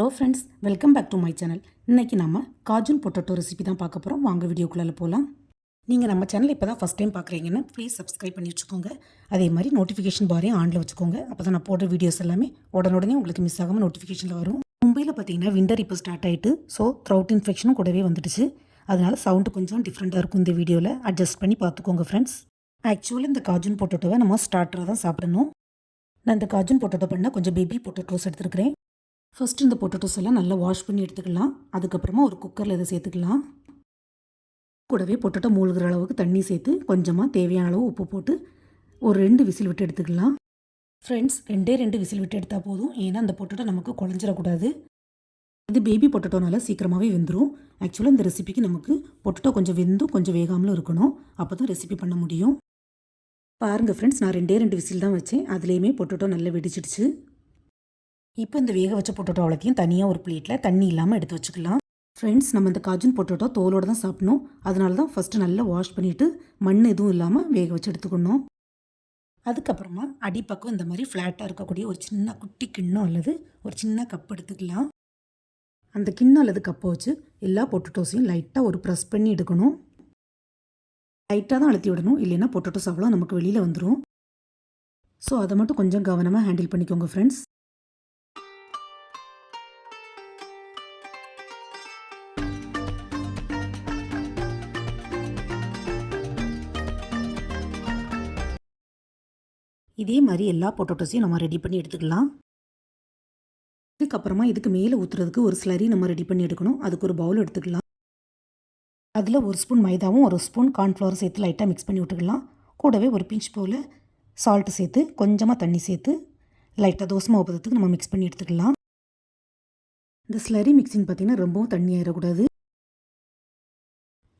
Hello friends welcome back to my channel இன்றைக்கி நம்ம காஜுன் potato recipe தான் பார்க்க போகிறோம் வாங்க வீடியோக்குள்ளே போகலாம் நீங்கள் நம்ம சேனல் இப்போ தான் ஃபஸ்ட் டைம் பார்க்குறீங்கன்னா ப்ளீஸ் சப்ஸ்கிரைப் பண்ணி வச்சுக்கோங்க. அதே மாதிரி நோட்டிஃபிகேஷன் பாரையும் ஆனில் வச்சுக்கோங்க. அப்போ தான் நான் போடுற வீடியோஸ் எல்லாமே உடனுடனே உங்களுக்கு மிஸ் ஆகாமல் நோட்டிஃபிகேஷனில் வரும். மும்பையில் பார்த்தீங்கன்னா விண்டர் இப்போ ஸ்டார்ட் ஆகிட்டு ஸோ த்ரௌட் இன்ஃபெக்ஷனும் கூடவே வந்துடுச்சு. அதனால் சவுண்டு கொஞ்சம் டிஃப்ரெண்ட்டாக இருக்கும் இந்த வீடியோவில் அட்ஜஸ்ட் பண்ணி பார்த்துக்கோங்க ஃப்ரெண்ட்ஸ் ஆக்சுவலி இந்த காஜுன் பொட்டட்டோவை நம்ம ஸ்டார்டராக தான் சாப்பிடணும். நான் இந்த காஜுன் பொட்டட்டோ பண்ணால் கொஞ்சம் பேபி பொட்டோட்டோஸ் எடுத்துருக்கிறேன். ஃபஸ்ட்டு இந்த பொட்டேட்டோஸ் எல்லாம் நல்லா வாஷ் பண்ணி எடுத்துக்கலாம். அதுக்கப்புறமா ஒரு குக்கரில் இதை சேர்த்துக்கலாம். கூடவே பொட்டேட்டோ மூழ்கிற அளவுக்கு தண்ணி சேர்த்து கொஞ்சமாக தேவையான அளவு உப்பு போட்டு ஒரு ரெண்டு விசில் விட்டு எடுத்துக்கலாம். ஃப்ரெண்ட்ஸ் ரெண்டே ரெண்டு விசில் விட்டு எடுத்தால் போதும். ஏன்னா அந்த பொட்டேட்டோ நமக்கு குழஞ்சிடக்கூடாது. இது பேபி பொட்டேட்டோனால சீக்கிரமாகவே வெந்துடும் ஆக்சுவலாக இந்த ரெசிபிக்கு நமக்கு பொட்டேட்டோ கொஞ்சம் வெந்தும் கொஞ்சம் வேகாமலும் இருக்கணும். அப்போ தான் ரெசிபி பண்ண முடியும். பாருங்கள் ஃப்ரெண்ட்ஸ் நான் ரெண்டே ரெண்டு விசில் தான் வச்சேன். அதுலேயுமே பொட்டேட்டோ நல்லா வெடிச்சிடுச்சு. இப்போ இந்த வேக வச்ச பொட்டோட்டோ அவ்வளோத்தையும் தனியாக ஒரு பிளேட்டில் தண்ணி இல்லாமல் எடுத்து வச்சுக்கலாம். ஃப்ரெண்ட்ஸ் நம்ம இந்த காஜுன் பொட்டோட்டோ தோலோடு தான் சாப்பிடணும். அதனால தான் ஃபஸ்ட்டு நல்லா வாஷ் பண்ணிவிட்டு மண் எதுவும் இல்லாமல் வேக வச்சு எடுத்துக்கணும். அதுக்கப்புறமா அடிப்பக்கம் இந்த மாதிரி ஃப்ளாட்டாக இருக்கக்கூடிய ஒரு சின்ன குட்டி கிண்ணம் அல்லது ஒரு சின்ன கப் எடுத்துக்கலாம். அந்த கிண்ணம் அல்லது கப்பை வச்சு எல்லா பொட்டோட்டோஸையும் லைட்டாக ஒரு ப்ரெஸ் பண்ணி எடுக்கணும். லைட்டாக தான் அழுத்தி விடணும். இல்லைன்னா பொட்டேட்டோஸ் அவ்வளோ நமக்கு வெளியில் வந்துடும் ஸோ அதை மட்டும் கொஞ்சம் கவனமாக ஹேண்டில் பண்ணிக்கோங்க ஃப்ரெண்ட்ஸ் இதே மாதிரி எல்லா பொட்டோட்டோஸையும் நம்ம ரெடி பண்ணி எடுத்துக்கலாம். இதுக்கப்புறமா இதுக்கு மேலே ஊற்றுறதுக்கு ஒரு ஸ்லரி நம்ம ரெடி பண்ணி எடுக்கணும். அதுக்கு ஒரு பவுல் எடுத்துக்கலாம். அதில் ஒரு ஸ்பூன் மைதாவும் ஒரு ஸ்பூன் கார்ன்ஃப்ளவர் சேர்த்து லைட்டாக மிக்ஸ் பண்ணி விட்டுக்கலாம். கூடவே ஒரு பிஞ்ச் போல் சால்ட்டு சேர்த்து கொஞ்சமாக தண்ணி சேர்த்து லைட்டாக தோசை மாவு பதத்துக்கு நம்ம மிக்ஸ் பண்ணி எடுத்துக்கலாம். இந்த ஸ்லரி மிக்சிங் பார்த்திங்கன்னா ரொம்பவும் தண்ணி ஆயிடக்கூடாது.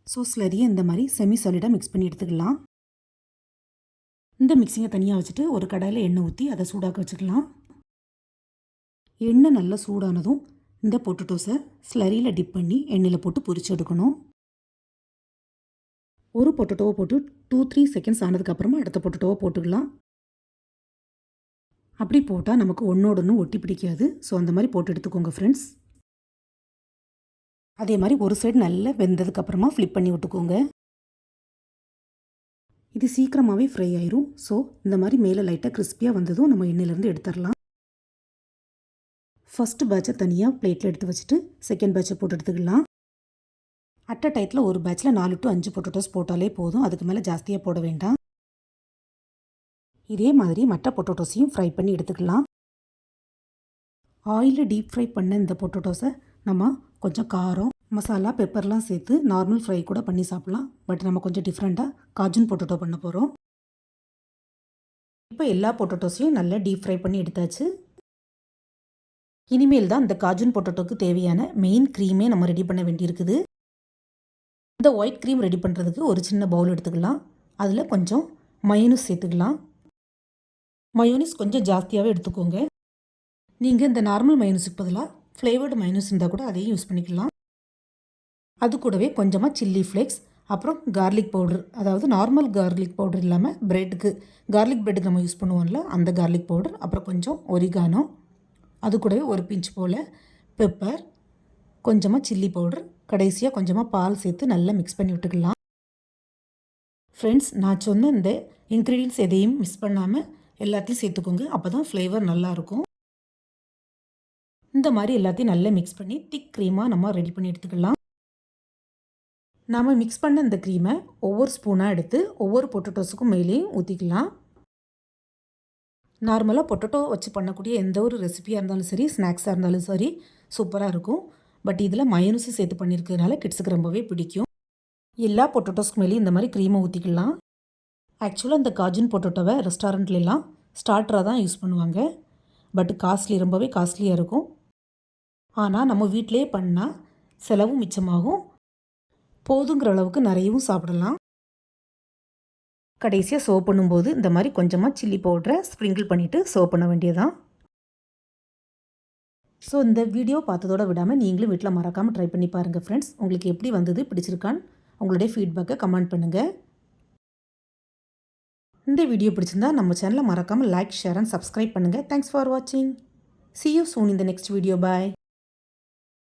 ஸோ ஸ்லரியை இந்த மாதிரி செமி சாலிடாக மிக்ஸ் பண்ணி எடுத்துக்கலாம். இந்த மிக்சிங்கை தனியாக வச்சுட்டு ஒரு கடாயில் எண்ணெய் ஊற்றி அதை சூடாக்க வச்சுக்கலாம். எண்ணெய் நல்லா சூடானதும் இந்த பொட்டட்டோஸை ஸ்லரியில் டிப் பண்ணி எண்ணெயில் போட்டு பொரிச்சு எடுக்கணும். ஒரு பொட்டட்டோவை போட்டு டூ த்ரீ செகண்ட்ஸ் ஆனதுக்கப்புறமா அடுத்த பொட்டட்டோவை போட்டுக்கலாம். அப்படி போட்டால் நமக்கு ஒன்றோட ஒன்று ஒட்டி பிடிக்காது. ஸோ அந்த மாதிரி போட்டு எடுத்துக்கோங்க ஃப்ரெண்ட்ஸ் அதே மாதிரி ஒரு சைடு நல்லா வெந்ததுக்கப்புறமா ஃப்ளிப் பண்ணி விட்டுக்கோங்க. இது சீக்கிரமாகவே ஃப்ரை ஆயிரும். ஸோ இந்த மாதிரி மேலே லைட்டாக கிறிஸ்பியாக வந்ததும் நம்ம எண்ணெயிலேருந்து எடுத்துடலாம். ஃபஸ்ட்டு பேட்சை தனியாக பிளேட்டில் எடுத்து வச்சுட்டு செகண்ட் பேட்சை போட்டு எடுத்துக்கலாம். அட் அ டைத்தில் ஒரு பேட்சில் நாலு டு அஞ்சு பொட்டோட்டோஸ் போட்டாலே போதும். அதுக்கு மேலே ஜாஸ்தியாக போட வேண்டாம். இதே மாதிரி மற்ற பொட்டோட்டோஸையும் ஃப்ரை பண்ணி எடுத்துக்கலாம். ஆயிலில் டீப் ஃப்ரை பண்ண இந்த பொட்டோட்டோஸை நம்ம கொஞ்சம் காரம் மசாலா பெப்பர்லாம் சேர்த்து நார்மல் ஃப்ரை கூட பண்ணி சாப்பிட்லாம். பட் நம்ம கொஞ்சம் டிஃப்ரெண்ட்டாக காஜுன் பொட்டோட்டோ பண்ண போகிறோம் இப்போ எல்லா பொட்டோட்டோஸையும் நல்லா டீப் ஃப்ரை பண்ணி எடுத்தாச்சு. இனிமேல் தான் இந்த காஜுன் பொட்டோட்டோக்கு தேவையான மெயின் க்ரீமே நம்ம ரெடி பண்ண வேண்டியிருக்குது. இந்த ஒயிட் க்ரீம் ரெடி பண்ணுறதுக்கு ஒரு சின்ன பவுல் எடுத்துக்கலாம். அதில் கொஞ்சம் மயோனிஸ் சேர்த்துக்கலாம். மயோனிஸ் கொஞ்சம் ஜாஸ்தியாகவே எடுத்துக்கோங்க. நீங்கள் இந்த நார்மல் மயோனிஸுக்கு பதிலாக ஃப்ளேவர்டு மயோனிஸ் இருந்தால் கூட அதையும் யூஸ் பண்ணிக்கலாம். அது கூடவே கொஞ்சமாக சில்லி ஃப்ளேக்ஸ் அப்புறம் கார்லிக் பவுடர் அதாவது நார்மல் கார்லிக் பவுடர் இல்லாமல் ப்ரெட்டுக்கு கார்லிக் ப்ரெட்டுக்கு நம்ம யூஸ் பண்ணுவோம்ல அந்த கார்லிக் பவுடர் அப்புறம் கொஞ்சம் ஒரிகானோ அது கூடவே ஒரு பிஞ்ச் போல் பெப்பர் கொஞ்சமாக சில்லி பவுடர் கடைசியாக கொஞ்சமாக பால் சேர்த்து நல்லா மிக்ஸ் பண்ணி விட்டுக்கலாம். ஃப்ரெண்ட்ஸ் நான் சொன்ன இந்த இன்க்ரீடியன்ஸ் எதையும் மிஸ் பண்ணாமல் எல்லாத்தையும் சேர்த்துக்கோங்க அப்போ தான் ஃப்ளேவர் நல்லாயிருக்கும். இந்த மாதிரி எல்லாத்தையும் நல்லா மிக்ஸ் பண்ணி திக் க்ரீமாக நம்ம ரெடி பண்ணி எடுத்துக்கலாம். நாம் மிக்ஸ் பண்ண இந்த க்ரீமை ஒவ்வொரு ஸ்பூனாக எடுத்து ஒவ்வொரு பொட்டட்டோஸுக்கும் மேலேயும் ஊற்றிக்கலாம் நார்மலாக பொட்டட்டோ வச்சு பண்ணக்கூடிய எந்த ஒரு ரெசிபியாக இருந்தாலும் சரி ஸ்நாக்ஸாக இருந்தாலும் சரி சூப்பராக இருக்கும். பட் இதில் மயனுஸு சேர்த்து பண்ணியிருக்கிறதுனால கிட்ஸுக்கு ரொம்பவே பிடிக்கும். எல்லா பொட்டட்டோஸ்க்கு மேலேயும் இந்த மாதிரி க்ரீமை ஊற்றிக்கலாம் ஆக்சுவலாக இந்த காஜின் பொட்டட்டோவை ரெஸ்டாரண்ட்லாம் ஸ்டார்டராக தான் யூஸ் பண்ணுவாங்க. பட் காஸ்ட்லி ரொம்பவே காஸ்ட்லியாக இருக்கும். ஆனால் நம்ம வீட்டிலே பண்ணால் செலவும் மிச்சமாகும். போதுங்கிற அளவுக்கு நிறையவும் சாப்பிடலாம். கடைசியாக சோப் பண்ணும்போது இந்த மாதிரி கொஞ்சமாக சில்லி பவுடரை ஸ்ப்ரிங்கிள் பண்ணிவிட்டு சோப் பண்ண வேண்டியதான் ஸோ இந்த வீடியோ பார்த்ததோட விடாமல் நீங்களும் வீட்டில் மறக்காமல் ட்ரை பண்ணி பாருங்கள் ஃப்ரெண்ட்ஸ் உங்களுக்கு எப்படி வந்தது பிடிச்சிருக்கான்னு உங்களுடைய ஃபீட்பேக்கை கமெண்ட் பண்ணுங்கள் இந்த வீடியோ பிடிச்சிருந்தா நம்ம சேனலை மறக்காமல் லைக் ஷேர் அண்ட் சப்ஸ்கிரைப் பண்ணுங்கள் தேங்க்ஸ் ஃபார் வாட்சிங் சி யூ சூன் இந்த நெக்ஸ்ட் வீடியோ பாய்